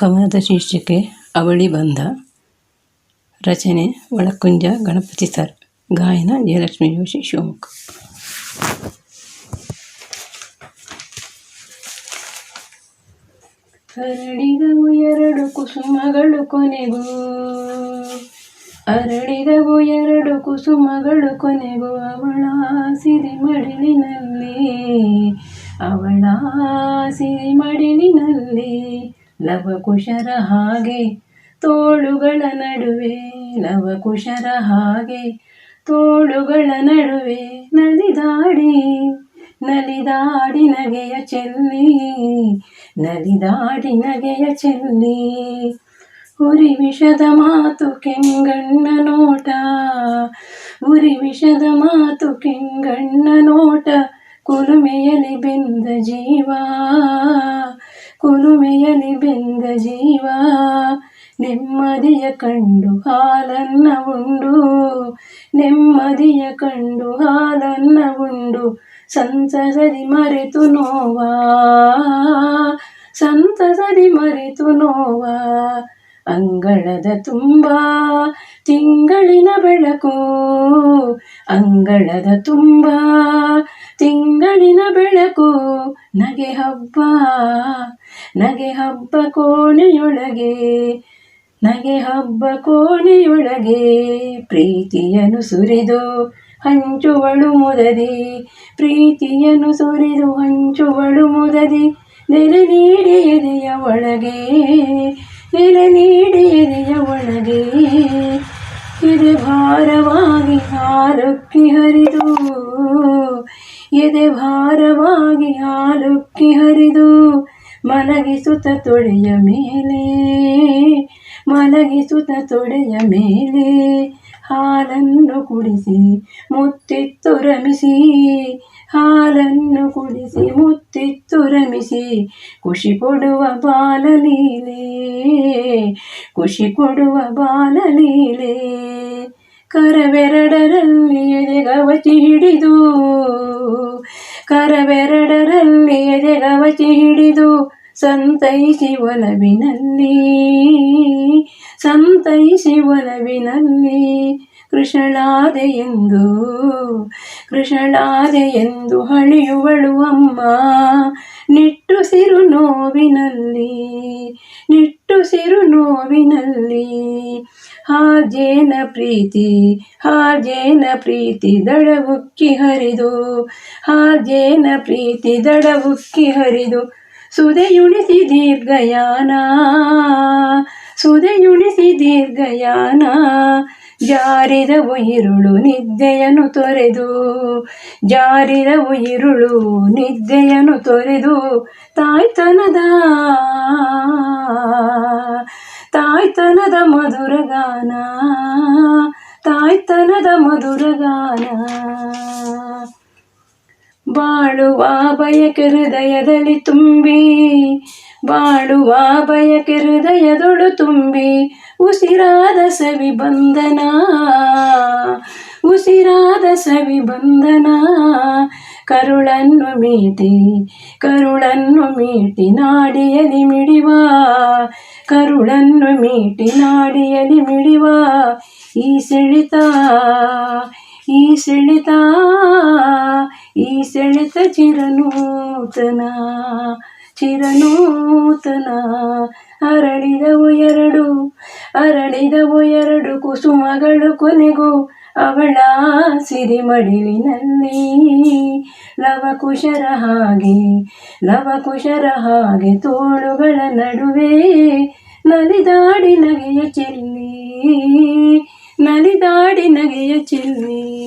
ಕವನದ ಶೀರ್ಷಿಕೆ ಅವಳಿ ಬಂದ ರಚನೆ ಒಳಕುಂಜ ಗಣಪತಿ ಸರ್. ಗಾಯನ ಜಯಲಕ್ಷ್ಮಿ ಜೋಶಿ, ಶಿವಮೊಗ್ಗ. ಹರಡಿದವು ಎರಡು ಕುಸುಮಗಳು ಕೊನೆಗೂ. ಅರಳಿದವು ಎರಡು ಕುಸುಮಗಳು ಕೊನೆಗೂ ಅವಳ ಸಿರಿ ಮಡಿಲಿನಲ್ಲಿ. ಅವಳ ಸಿರಿ ಮಡಿಲಿನಲ್ಲಿ. ಲವಕುಶರ ಹಾಗೆ, ತೋಳುಗಳ ನಡುವೆ ಲವಕುಶರ ಹಾಗೆ, ತೋಳುಗಳ ನಡುವೆ ನಲಿದಾಡಿ ನಲಿದಾಡಿ ನಗೆಯ ಚೆಲ್ಲಿ, ನಲಿದಾಡಿ ನಗೆಯ ಚೆಲ್ಲಿ. ಉರಿ ವಿಷದ ಮಾತು ಕೆಂಗಣ್ಣ ನೋಟ ಉರಿ ವಿಷದ ಮಾತು ಕೆಂಗಣ್ಣ ನೋಟ, ಕುಲುಮೆಯಲ್ಲಿ ಬೆಂದ ಜೀವ. ಕುಲುಮೆಯಲಿ ಬೆಂದ ಜೀವ, ನೆಮ್ಮದಿಯ ಕಂಡು ಹಾಲನ್ನ ಉಂಡು. ನೆಮ್ಮದಿಯ ಕಂಡು ಹಾಲನ್ನ ಉಂಡು, ಸಂತಸದಿ ಮರೆತು ನೋವಾ. ಸಂತಸದಿ ಮರೆತು ನೋವಾ. ಅಂಗಳದ ತುಂಬ ತಿಂಗಳಿನ ಬೆಳಕು, ಅಂಗಳದ ತುಂಬ ತಿಂಗಳಿನ ಬೆಳಕು ನಗೆ ಹಬ್ಬ ನಗೆ ಹಬ್ಬ ಕೋಣೆಯೊಳಗೆ, ನಗೆ ಹಬ್ಬ ಕೋಣೆಯೊಳಗೆ ಪ್ರೀತಿಯನ್ನು ಸುರಿದು ಹಂಚುವಳು ಮುದದಿ, ಪ್ರೀತಿಯನ್ನು ಸುರಿದು ಹಂಚುವಳು ಮುದದಿ. ನೆಲೆ ನೀಡಿ ಎದೆಯ ಒಳಗೆ, ನೆಲೆ ನೀಡಿ ಎದೆಯ ಒಳಗೆ, ಎದೆ ಭಾರವಾಗಿ ಹಾರಕ್ಕೆ ಹರಿದು ಎದೆ ಭಾರವಾಗಿ ಹಾಲುಕ್ಕಿ ಹರಿದು ಮಲಗಿಸುತ್ತ ತೊಡೆಯ ಮೇಲೆ, ಮಲಗಿಸುತ್ತ ತೊಡೆಯ ಮೇಲೆ ಹಾಲನ್ನು ಕುಡಿಸಿ, ಮುತ್ತಿತ್ತು ರಮಿಸಿ, ಹಾಲನ್ನು ಕುಡಿಸಿ, ಮುತ್ತಿತ್ತು ರಮಿಸಿ, ಖುಷಿ ಕೊಡುವ ಬಾಲಲೀಲೆ ಖುಷಿ ಕೊಡುವ ಬಾಲಲೀಲೆ ಕರವೆರಡರಲ್ಲಿ ಎದೆಗವಚಿ ಹಿಡಿದು ಕರವೆರಡರಲ್ಲಿ ಎದೆಗವಚಿ ಹಿಡಿದು ಸಂತೈಸಿ ಒಲವಿನಲ್ಲಿ ಸಂತೈಸಿ ಒಲವಿನಲ್ಲಿ ಕೃಷಳಾದೆ ಎಂದು ಕೃಷಳಾದೆ ಎಂದು ಹಳಿಯುವಳು ಅಮ್ಮ. ನಿಟ್ಟುಸಿರು ನೋವಿನಲ್ಲಿ, ನಿಟ್ಟುಸಿರು ನೋವಿನಲ್ಲಿ. ಹಾಜೇನ ಪ್ರೀತಿ ಹಾಜೇನ ಪ್ರೀತಿ ದಡವುಕ್ಕಿ ಹರಿದು ಹಾಜೇನ ಪ್ರೀತಿ ದಡವುಕ್ಕಿ ಹರಿದು. ಸುದೆಯುಣಿಸಿ ದೀರ್ಘಯಾನ ಸುದೆಯುಣಿಸಿ ದೀರ್ಘಯಾನ ಜಾರಿದ ಉಯಿರುಳು ನಿದ್ದೆಯನ್ನು ತೊರೆದು, ಜಾರಿದ ಉಯಿರುಳು ನಿದ್ದೆಯನ್ನು ತೊರೆದು, ತಾಯ್ತನದ ತಾಯ್ತನದ ಮಧುರಗಾನ ತಾಯ್ತನದ ಮಧುರಗಾನ ಬಾಳುವ ಬಯಕೆ ಹೃದಯದಲ್ಲಿ ತುಂಬಿ, ಬಾಳುವ ಬಯಕೆ ಹೃದಯದೊಳು ತುಂಬಿ ಉಸಿರಾದ ಸವಿ ಬಂಧನ, ಉಸಿರಾದ ಸವಿ ಬಂಧನ. ಕರುಳನ್ನು ಮೀಟಿ ಕರುಳನ್ನು ಮೀಟಿ ನಾಡಿಯಲಿ ಮಿಡಿವ. ಕರುಳನ್ನು ಮೀಟಿ ನಾಡಿಯಲಿ ಮಿಡಿವ. ಈ ಸೆಳಿತ ಈ ಸೆಳಿತ, ಈ ಸೆಳೆತ ಚಿರನೂತನ ಚಿರನೂತನ. ಅರಳಿದವು ಎರಡು ಅರಳಿದವು ಎರಡು ಕುಸುಮಗಳು ಕೊನೆಗೂ ಅವಳ ಸಿರಿಮಡಿಲಿನಲ್ಲಿ. ಲವಕುಶರ ಹಾಗೆ ಲವಕುಶರ ಹಾಗೆ ತೋಳುಗಳ ನಡುವೆ ನಲಿದಾಡಿ ನಗೆಯ ಚೆಲ್ಲಿ, ನಲಿದಾಡಿ ನಗೆಯ ಚೆಲ್ಲಿ.